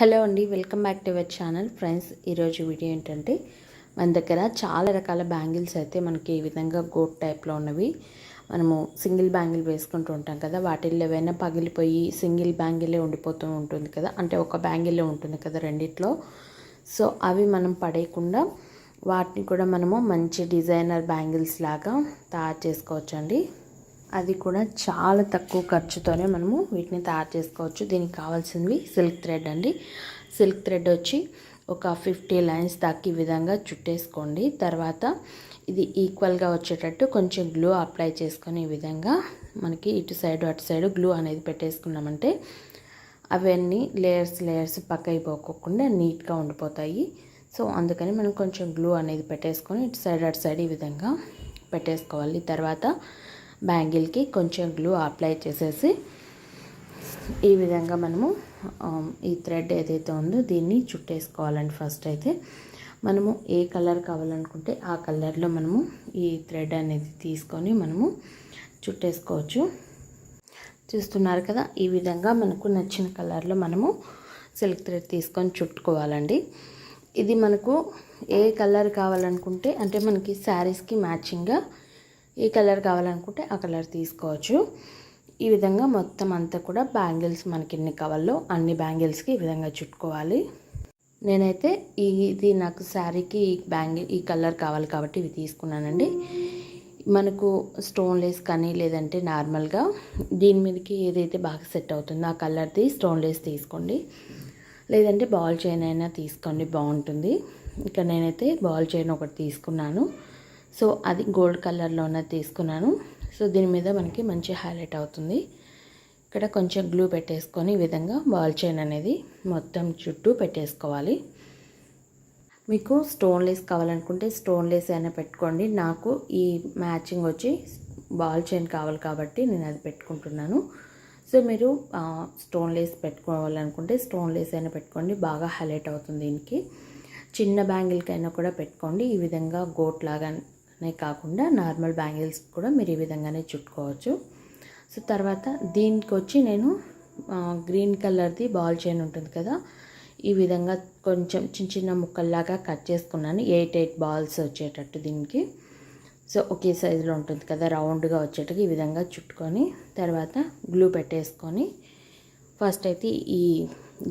Hello అండి welcome back to our channel. Friends ఈరోజు video ఏంటంటే మన దగ్గర చాలా రకాల బ్యాంగిల్స్ అయితే మనకి ఈ విధంగా గోట్ టైప్లో ఉన్నవి. మనము సింగిల్ బ్యాంగిల్ వేసుకుంటూ ఉంటాం కదా వాటిల్లో ఏవైనా పగిలిపోయి సింగిల్ బ్యాంగిలే ఉండిపోతూ ఉంటుంది కదా అంటే ఒక బ్యాంగిలే ఉంటుంది కదా రెండిట్లో. సో అవి మనం పడేయకుండా వాటిని కూడా మనము మంచి డిజైనర్ బ్యాంగిల్స్ లాగా తయారు చేసుకోవచ్చండి. అది కూడా చాలా తక్కువ ఖర్చుతోనే మనము వీటిని తయారు చేసుకోవచ్చు. దీనికి కావాల్సినవి సిల్క్ థ్రెడ్ అండి. సిల్క్ థ్రెడ్ వచ్చి ఒక ఫిఫ్టీ లైన్స్ దాకా ఈ విధంగా చుట్టేసుకోండి. తర్వాత ఇది ఈక్వల్గా వచ్చేటట్టు కొంచెం గ్లూ అప్లై చేసుకొని ఈ విధంగా మనకి ఇటు సైడ్ అటు సైడ్ గ్లూ అనేది పెట్టేసుకున్నామంటే అవన్నీ లేయర్స్ లేయర్స్ పక్క అయిపోకుండా నీట్గా ఉండిపోతాయి. సో అందుకని మనం కొంచెం గ్లూ అనేది పెట్టేసుకొని ఇటు సైడ్ అటు సైడ్ ఈ విధంగా పెట్టేసుకోవాలి. తర్వాత బ్యాంగిల్కి కొంచెం గ్లూ అప్లై చేసేసి ఈ విధంగా మనము ఈ థ్రెడ్ ఏదైతే ఉందో దీన్ని చుట్టేసుకోవాలండి ఫస్ట్ అయితే. మనము ఏ కలర్ కావాలనుకుంటే ఆ కలర్లో మనము ఈ థ్రెడ్ అనేది తీసుకొని మనము చుట్టేసుకోవచ్చు. చూస్తున్నారు కదా ఈ విధంగా మనకు నచ్చిన కలర్లో మనము సిల్క్ థ్రెడ్ తీసుకొని చుట్టుకోవాలండి. ఇది మనకు ఏ కలర్ కావాలనుకుంటే అంటే మనకి శారీస్కి మ్యాచింగ్గా ఏ కలర్ కావాలనుకుంటే ఆ కలర్ తీసుకోవచ్చు. ఈ విధంగా మొత్తం అంతా కూడా బ్యాంగిల్స్ మనకి ఎన్ని కావాలో అన్ని బ్యాంగిల్స్కి ఈ విధంగా చుట్టుకోవాలి. నేనైతే ఇది నాకు శారీకి ఈ బ్యాంగిల్ ఈ కలర్ కావాలి కాబట్టి ఇవి తీసుకున్నానండి. మనకు స్టోన్ లేస్ కానీ లేదంటే నార్మల్గా దీని మీదకి ఏదైతే బాగా సెట్ అవుతుందో ఆ కలర్ది స్టోన్ లేస్ తీసుకోండి. లేదంటే బాల్ చైన్ అయినా తీసుకోండి బాగుంటుంది. ఇక నేనైతే బాల్ చైన్ ఒకటి తీసుకున్నాను. సో అది గోల్డ్ కలర్లో ఉన్నది తీసుకున్నాను. సో దీని మీద మనకి మంచి హైలైట్ అవుతుంది. ఇక్కడ కొంచెం గ్లూ పెట్టేసుకొని ఈ విధంగా బాల్ చైన్ అనేది మొత్తం చుట్టూ పెట్టేసుకోవాలి. మీకు స్టోన్ లేస్ కావాలనుకుంటే స్టోన్ లేస్ అయినా పెట్టుకోండి. నాకు ఈ మ్యాచింగ్ వచ్చి బాల్ చైన్ కావాలి కాబట్టి నేను అది పెట్టుకుంటున్నాను. సో మీరు స్టోన్ లేస్ పెట్టుకోవాలనుకుంటే స్టోన్ లేస్ అయినా పెట్టుకోండి. బాగా హైలైట్ అవుతుంది దీనికి. చిన్న బ్యాంగిల్కైనా కూడా పెట్టుకోండి. ఈ విధంగా గోట్ లాగా నే కాకుండా నార్మల్ బ్యాంగిల్స్ కూడా మీరు ఈ విధంగానే చుట్టుకోవచ్చు. సో తర్వాత దీనికి వచ్చి నేను గ్రీన్ కలర్ది బాల్ చైన్ ఉంటుంది కదా ఈ విధంగా కొంచెం చిన్న చిన్న ముక్కల్లాగా కట్ చేసుకున్నాను. ఎయిట్ ఎయిట్ బాల్స్ వచ్చేటట్టు దీనికి. సో ఒకే సైజులో ఉంటుంది కదా రౌండ్గా వచ్చేటట్టు ఈ విధంగా చుట్టుకొని తర్వాత గ్లూ పెట్టేసుకొని ఫస్ట్ అయితే ఈ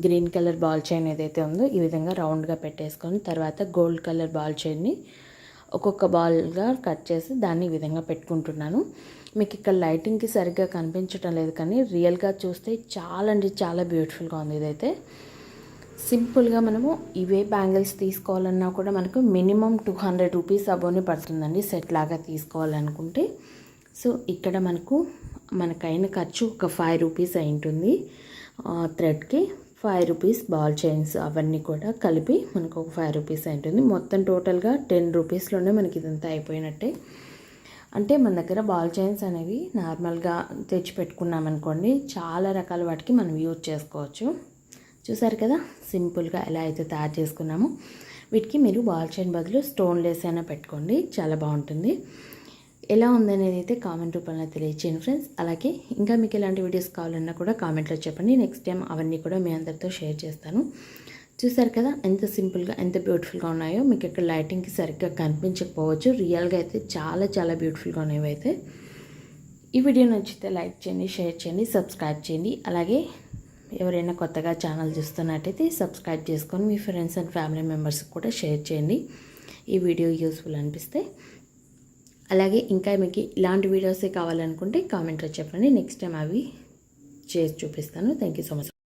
గ్రీన్ కలర్ బాల్ చైన్ ఏదైతే ఉందో ఈ విధంగా రౌండ్గా పెట్టేసుకొని తర్వాత గోల్డ్ కలర్ బాల్ చైన్ని ఒక్కొక్క బాల్గా కట్ చేసి దాన్ని ఈ విధంగా పెట్టుకుంటున్నాను. మీకు ఇక్కడ లైటింగ్కి సరిగ్గా కనిపించడం లేదు కానీ రియల్గా చూస్తే చాలా అంటే చాలా బ్యూటిఫుల్గా ఉంది ఇదైతే. సింపుల్గా మనము ఇవే బ్యాంగిల్స్ తీసుకోవాలన్నా కూడా మనకు మినిమం టూ హండ్రెడ్ రూపీస్ అబోనే పడుతుందండి సెట్ లాగా తీసుకోవాలనుకుంటే. సో ఇక్కడ మనకు మనకైన ఖర్చు ఒక ఫైవ్ రూపీస్ అయి ఉంటుంది థ్రెడ్కి. ఫైవ్ రూపీస్ బాల్ చైన్స్ అవన్నీ కూడా కలిపి మనకు ఒక ఫైవ్ రూపీస్ ఉంటుంది మొత్తం టోటల్గా టెన్ రూపీస్లోనే మనకి ఇదంతా అయిపోయినట్టే. అంటే మన దగ్గర బాల్ చైన్స్ అనేవి నార్మల్గా తెచ్చి పెట్టుకున్నామనుకోండి చాలా రకాల వాటికి మనం యూజ్ చేసుకోవచ్చు. చూసారు కదా? సింపుల్గా ఎలా అయితే తయారు చేసుకున్నామో వీటికి మీరు బాల్ చైన్ బదులు స్టోన్ లేస్ అయినా పెట్టుకోండి చాలా బాగుంటుంది. ఎలా ఉందనేది అయితే కామెంట్ రూపంలో తెలియచేయండి ఫ్రెండ్స్. అలాగే ఇంకా మీకు ఎలాంటి వీడియోస్ కావాలన్నా కూడా కామెంట్లో చెప్పండి. నెక్స్ట్ టైం అవన్నీ కూడా మీ అందరితో షేర్ చేస్తాను. చూసారు కదా ఎంత సింపుల్గా ఎంత బ్యూటిఫుల్గా ఉన్నాయో. మీకు ఇక్కడ లైటింగ్కి సరిగ్గా కనిపించకపోవచ్చు. రియల్గా అయితే చాలా చాలా బ్యూటిఫుల్గా ఉన్నాయి అయితే. ఈ వీడియో నచ్చితే లైక్ చేయండి షేర్ చేయండి సబ్స్క్రైబ్ చేయండి. అలాగే ఎవరైనా కొత్తగా ఛానల్ చూస్తున్నట్టయితే సబ్స్క్రైబ్ చేసుకొని మీ ఫ్రెండ్స్ అండ్ ఫ్యామిలీ మెంబర్స్కి కూడా షేర్ చేయండి. ఈ వీడియో యూస్ఫుల్ అనిపిస్తే అలాగే ఇంకా మీకు ఇలాంటి వీడియోసే కావాలనుకుంటే కామెంట్లో చెప్పండి. నెక్స్ట్ టైం అవి చేసి చూపిస్తాను. Thank you so much